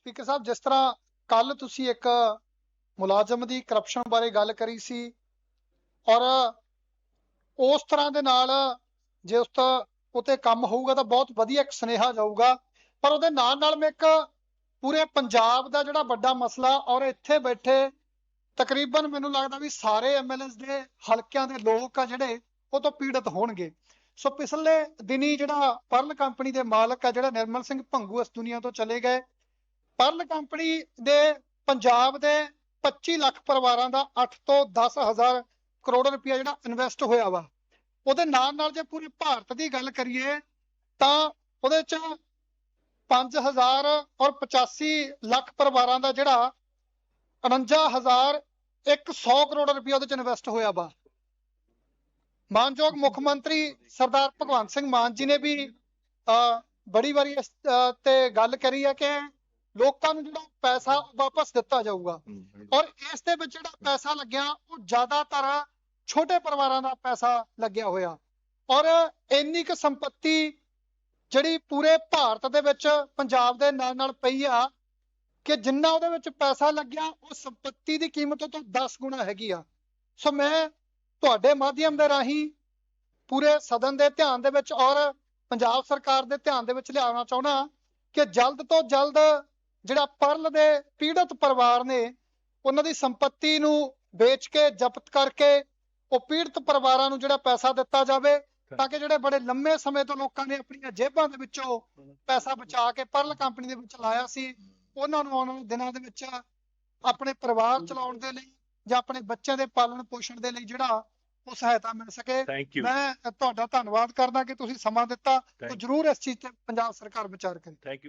Speaker ਸਾਹਿਬ, ਜਿਸ ਤਰ੍ਹਾਂ ਕੱਲ ਤੁਸੀਂ ਇੱਕ ਮੁਲਾਜ਼ਮ ਦੀ ਕਰਪਸ਼ਨ ਬਾਰੇ ਗੱਲ ਕਰੀ ਸੀ ਔਰ ਉਸ ਤਰ੍ਹਾਂ ਦੇ ਨਾਲ ਜੇ ਉਸ ਤੋਂ ਉਤੇ ਕੰਮ ਹੋਊਗਾ ਤਾਂ ਬਹੁਤ ਵਧੀਆ ਇੱਕ ਸੁਨੇਹਾ ਜਾਊਗਾ, ਪਰ ਉਹਦੇ ਨਾਲ ਨਾਲ ਮੈਂ ਇੱਕ ਪੂਰੇ ਪੰਜਾਬ ਦਾ ਜਿਹੜਾ ਵੱਡਾ ਮਸਲਾ ਔਰ ਇੱਥੇ ਬੈਠੇ ਤਕਰੀਬਨ ਮੈਨੂੰ ਲੱਗਦਾ ਵੀ ਸਾਰੇ ਐਮਐਲਏਸ ਦੇ ਹਲਕਿਆਂ ਦੇ ਲੋਕ ਆ ਜਿਹੜੇ, ਉਹ ਤੋਂ ਪੀੜਤ ਹੋਣਗੇ। ਸੋ ਪਿਛਲੇ ਦਿਨੀ ਜਿਹੜਾ ਪਰਲ ਕੰਪਨੀ ਦੇ ਮਾਲਕ ਆ ਜਿਹੜਾ ਨਿਰਮਲ ਸਿੰਘ ਭੰਗੂ ਇਸ ਦੁਨੀਆ ਤੋਂ ਚਲੇ ਗਏ ਪਰਲ ਕੰਪਨੀ ਦੇ ਪੰਜਾਬ ਦੇ 25 ਲੱਖ ਪਰਿਵਾਰਾਂ ਦਾ 8 ਤੋਂ 10 ਹਜ਼ਾਰ ਕਰੋੜ ਰੁਪਇਆ ਜਿਹੜਾ ਇਨਵੈਸਟ ਹੋਇਆ ਵਾ ਉਹਦੇ ਨਾਲ ਨਾਲ ਜੇ ਪੂਰੇ ਭਾਰਤ ਦੀ ਗੱਲ ਕਰੀਏ ਤਾਂ ਉਹਦੇ ਚ 5000 ਔਰ 85 ਲੱਖ ਪਰਿਵਾਰਾਂ ਦਾ ਜਿਹੜਾ 49100 ਕਰੋੜ ਰੁਪਇਆ ਉਹਦੇ ਚ ਇਨਵੈਸਟ ਹੋਇਆ ਵਾ। ਮਾਨਯੋਗ ਮੁੱਖ ਮੰਤਰੀ ਸਰਦਾਰ ਭਗਵੰਤ ਸਿੰਘ ਮਾਨ ਜੀ ਨੇ ਵੀ ਅਹ, ਬੜੀ ਵਾਰੀ ਇਸ ਤੇ ਗੱਲ ਕਰੀ ਹੈ ਕਿ ਲੋਕਾਂ ਨੂੰ ਜਿਹੜਾ ਪੈਸਾ ਵਾਪਸ ਦਿੱਤਾ ਜਾਊਗਾ। ਔਰ ਇਸ ਦੇ ਵਿੱਚ ਜਿਹੜਾ ਪੈਸਾ ਲੱਗਿਆ ਉਹ ਜ਼ਿਆਦਾਤਰ ਛੋਟੇ ਪਰਿਵਾਰਾਂ ਦਾ ਪੈਸਾ ਲੱਗਿਆ ਹੋਇਆ। ਔਰ ਇੰਨੀ ਕੁ ਸੰਪਤੀ ਜਿਹੜੀ ਪੂਰੇ ਭਾਰਤ ਦੇ ਵਿੱਚ ਪੰਜਾਬ ਦੇ ਨਾਲ ਨਾਲ ਪਈ ਆ ਕਿ ਜਿੰਨਾ ਉਹਦੇ ਵਿੱਚ ਪੈਸਾ ਲੱਗਿਆ ਉਹ ਸੰਪਤੀ ਦੀ ਕੀਮਤ ਤੋਂ 10 ਗੁਣਾ ਹੈਗੀ ਆ। ਸੋ ਮੈਂ ਤੁਹਾਡੇ ਮਾਧਿਅਮ ਦੇ ਰਾਹੀਂ ਪੂਰੇ ਸਦਨ ਦੇ ਧਿਆਨ ਦੇ ਵਿੱਚ ਔਰ ਪੰਜਾਬ ਸਰਕਾਰ ਦੇ ਧਿਆਨ ਦੇ ਵਿੱਚ ਲਿਆਉਣਾ ਚਾਹੁੰਦਾ ਕਿ ਜਲਦ ਤੋਂ ਜਲਦ ਜਿਹੜਾ ਪਰਲ ਦੇ ਪੀੜਤ ਪਰਿਵਾਰ ਨੇ ਉਹਨਾਂ ਦੀ ਸੰਪਤੀ ਨੂੰ ਵੇਚ ਕੇ ਜ਼ਬਤ ਕਰਕੇ ਉਹ ਪੀੜਤ ਪਰਿਵਾਰਾਂ ਨੂੰ ਜਿਹੜਾ ਪੈਸਾ ਦਿੱਤਾ ਜਾਵੇ ਤਾਂ ਕਿ ਜਿਹੜੇ ਬੜੇ ਲੰਮੇ ਸਮੇਂ ਤੋਂ ਲੋਕਾਂ ਨੇ ਆਪਣੀਆਂ ਜੇਬਾਂ ਦੇ ਵਿੱਚੋਂ ਪੈਸਾ ਬਚਾ ਕੇ ਪਰਲ ਕੰਪਨੀ ਦੇ ਵਿੱਚ ਲਾਇਆ ਸੀ ਉਹਨਾਂ ਨੂੰ ਆਉਣ ਵਾਲੇ ਦਿਨਾਂ ਦੇ ਵਿੱਚ ਆਪਣੇ ਪਰਿਵਾਰ ਚਲਾਉਣ ਦੇ ਲਈ ਜਾਂ ਆਪਣੇ ਬੱਚਿਆਂ ਦੇ ਪਾਲਣ ਪੋਸ਼ਣ ਦੇ ਲਈ ਜਿਹੜਾ ਉਹ ਸਹਾਇਤਾ ਮਿਲ ਸਕੇ। ਮੈਂ ਤੁਹਾਡਾ ਧੰਨਵਾਦ ਕਰਦਾ ਕਿ ਤੁਸੀਂ ਸਮਾਂ ਦਿੱਤਾ। ਤੇ ਜਰੂਰ ਇਸ ਚੀਜ਼ ਤੇ ਪੰਜਾਬ ਸਰਕਾਰ ਵਿਚਾਰ ਕਰੇ। Thank you